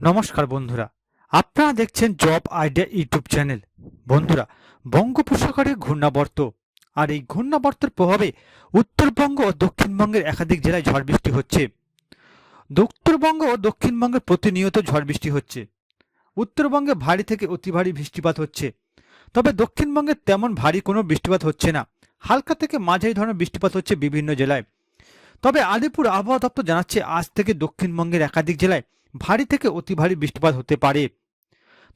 নমস্কার বন্ধুরা, আপনারা দেখছেন জব আইডিয়া ইউটিউব চ্যানেল। বন্ধুরা, বঙ্গোপসাগরে ঘূর্ণাবর্ত আর এই ঘূর্ণাবর্তের প্রভাবে উত্তরবঙ্গ ও দক্ষিণবঙ্গের একাধিক জেলায় ঝড় বৃষ্টি হচ্ছে। উত্তরবঙ্গ ও দক্ষিণবঙ্গে প্রতিনিয়ত ঝড় বৃষ্টি হচ্ছে। উত্তরবঙ্গে ভারী থেকে অতি ভারী বৃষ্টিপাত হচ্ছে। তবে দক্ষিণবঙ্গে তেমন ভারী কোনো বৃষ্টিপাত হচ্ছে না। হালকা থেকে মাঝারি ধরনের বৃষ্টিপাত হচ্ছে বিভিন্ন জেলায়। তবে আলিপুর আবহাওয়া দপ্তর জানাচ্ছে, আজ থেকে দক্ষিণবঙ্গের একাধিক জেলায় ভারী থেকে অতি ভারী বৃষ্টিপাত হতে পারে।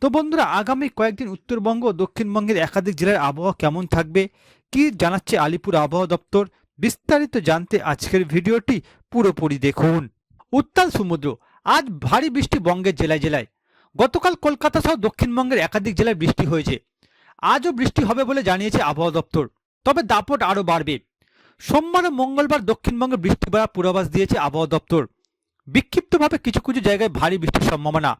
তো বন্ধুরা, আগামী কয়েকদিন উত্তরবঙ্গ ও দক্ষিণবঙ্গের একাধিক জেলার আবহাওয়া কেমন থাকবে, কি জানাচ্ছে আলিপুর আবহাওয়া দপ্তর, বিস্তারিত জানতে আজকের ভিডিওটি পুরোপুরি দেখুন। উত্তাল সমুদ্র, আজ ভারী বৃষ্টি বঙ্গের জেলায় জেলায়। গতকাল কলকাতা সহ দক্ষিণবঙ্গের একাধিক জেলায় বৃষ্টি হয়েছে। আজও বৃষ্টি হবে বলে জানিয়েছে আবহাওয়া দপ্তর, তবে দাপট আরও বাড়বে। সোমবার ও মঙ্গলবার দক্ষিণবঙ্গে বৃষ্টি বাড়ার পূর্বাভাস দিয়েছে আবহাওয়া দপ্তর। বিক্ষিপ্তভাবে কিছু কিছু জায়গায় ভারী বৃষ্টির সম্ভাবনা।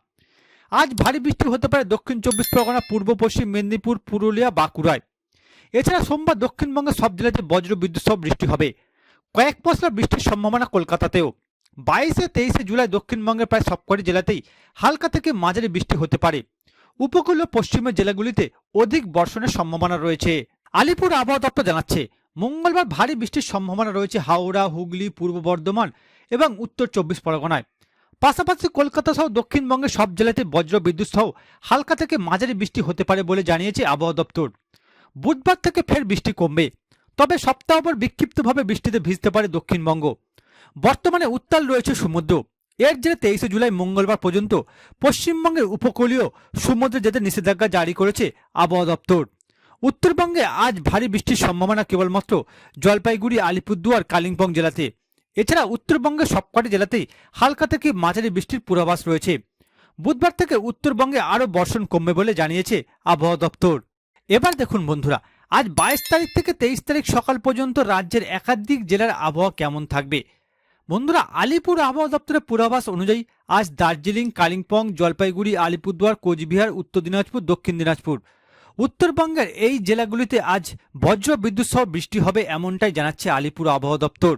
আজ ভারী বৃষ্টি হতে পারে দক্ষিণ চব্বিশ পরগনা, পূর্ব পশ্চিম মেদিনীপুর, পুরুলিয়া, বাঁকুড়ায়। এছাড়া সোমবার দক্ষিণবঙ্গের সব জেলাতে বজ্র বিদ্যুৎ সহ বৃষ্টি হবে। কয়েক পশলা বৃষ্টির সম্ভাবনা কলকাতাতেও। বাইশে তেইশে জুলাই দক্ষিণবঙ্গের প্রায় সবকটি জেলাতেই হালকা থেকে মাঝারি বৃষ্টি হতে পারে। উপকূলীয় পশ্চিমের জেলাগুলিতে অধিক বর্ষণের সম্ভাবনা রয়েছে। আলিপুর আবহাওয়া দপ্তর জানাচ্ছে, মঙ্গলবার ভারী বৃষ্টির সম্ভাবনা রয়েছে হাওড়া, হুগলি, পূর্ব বর্ধমান এবং উত্তর চব্বিশ পরগনায়। পাশাপাশি কলকাতা সহ দক্ষিণবঙ্গের সব জেলাতে বজ্র বিদ্যুৎ সহ হালকা থেকে মাঝারি বৃষ্টি হতে পারে বলে জানিয়েছে আবহাওয়া দপ্তর। বুধবার থেকে ফের বৃষ্টি কমবে। তবে সপ্তাহ পর বিক্ষিপ্তভাবে বৃষ্টিতে ভিজতে পারে দক্ষিণবঙ্গ। বর্তমানে উত্তাল রয়েছে সমুদ্র। এর জেরে তেইশে জুলাই মঙ্গলবার পর্যন্ত পশ্চিমবঙ্গের উপকূলীয় সমুদ্রে যেতে নিষেধাজ্ঞা জারি করেছে আবহাওয়া দপ্তর। উত্তরবঙ্গে আজ ভারী বৃষ্টির সম্ভাবনা কেবলমাত্র জলপাইগুড়ি, আলিপুরদুয়ার, কালিম্পং জেলাতে। এছাড়া উত্তরবঙ্গের সবকটি জেলাতেই হালকা থেকে মাঝারি বৃষ্টির পূর্বাভাস রয়েছে। বুধবার থেকে উত্তরবঙ্গে আরও বর্ষণ কমবে বলে জানিয়েছে আবহাওয়া দপ্তর। এবার দেখুন বন্ধুরা, আজ বাইশ তারিখ থেকে তেইশ তারিখ সকাল পর্যন্ত রাজ্যের একাধিক জেলার আবহাওয়া কেমন থাকবে? বন্ধুরা, আলিপুর আবহাওয়া দপ্তরের পূর্বাভাস অনুযায়ী আজ দার্জিলিং, কালিম্পং, জলপাইগুড়ি, আলিপুরদুয়ার, কোচবিহার, উত্তর দিনাজপুর, দক্ষিণ দিনাজপুর। উত্তরবঙ্গের এই জেলাগুলিতে আজ বজ্র বিদ্যুৎ সহ বৃষ্টি হবে এমনটাই জানাচ্ছে আলিপুর আবহাওয়া দপ্তর।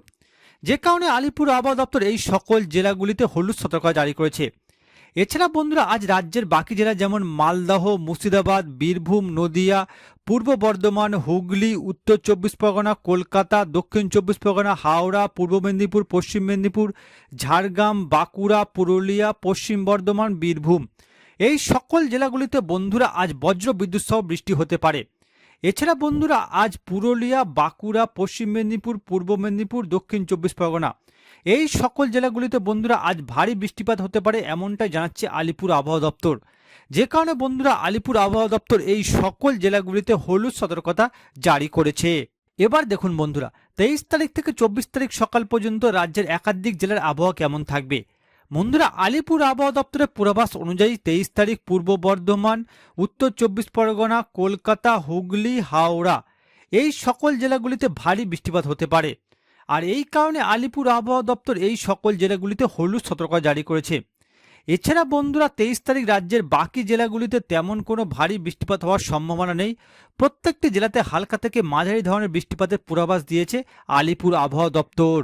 যে কারণে আলিপুর আবহাওয়া দপ্তর এই সকল জেলাগুলিতে হলুদ সতর্কতা জারি করেছে। এছাড়া বন্ধুরা, আজ রাজ্যের বাকি জেলা যেমন মালদহ, মুর্শিদাবাদ, বীরভূম, নদিয়া, পূর্ব বর্ধমান, হুগলি, উত্তর চব্বিশ পরগনা, কলকাতা, দক্ষিণ চব্বিশ পরগনা, হাওড়া, পূর্ব মেদিনীপুর, পশ্চিম মেদিনীপুর, ঝাড়গ্রাম, বাঁকুড়া, পুরুলিয়া, পশ্চিম বর্ধমান, বীরভূম। এই সকল জেলাগুলিতে বন্ধুরা, আজ বজ্র বিদ্যুৎ সহ বৃষ্টি হতে পারে। এছাড়া বন্ধুরা, আজ পুরুলিয়া, বাঁকুড়া, পশ্চিম মেদিনীপুর, পূর্ব মেদিনীপুর, দক্ষিণ চব্বিশ পরগনা। এই সকল জেলাগুলিতে বন্ধুরা, আজ ভারী বৃষ্টিপাত হতে পারে এমনটাই জানাচ্ছে আলিপুর আবহাওয়া দপ্তর। যে কারণে বন্ধুরা, আলিপুর আবহাওয়া দপ্তর এই সকল জেলাগুলিতে হলুদ সতর্কতা জারি করেছে। এবার দেখুন বন্ধুরা, তেইশ তারিখ থেকে চব্বিশ তারিখ সকাল পর্যন্ত রাজ্যের একাধিক জেলার আবহাওয়া কেমন থাকবে? বন্ধুরা আলিপুর আবহাওয়া দপ্তরের পূর্বাভাস অনুযায়ী তেইশ তারিখ পূর্ব বর্ধমান, উত্তর চব্বিশ পরগনা, কলকাতা, হুগলি, হাওড়া এই সকল জেলাগুলিতে ভারী বৃষ্টিপাত হতে পারে। আর এই কারণে আলিপুর আবহাওয়া দপ্তর এই সকল জেলাগুলিতে হলুদ সতর্কতা জারি করেছে। এছাড়া বন্ধুরা, তেইশ তারিখ রাজ্যের বাকি জেলাগুলিতে তেমন কোনো ভারী বৃষ্টিপাত হওয়ার সম্ভাবনা নেই। প্রত্যেকটি জেলাতে হালকা থেকে মাঝারি ধরনের বৃষ্টিপাতের পূর্বাভাস দিয়েছে আলিপুর আবহাওয়া দপ্তর।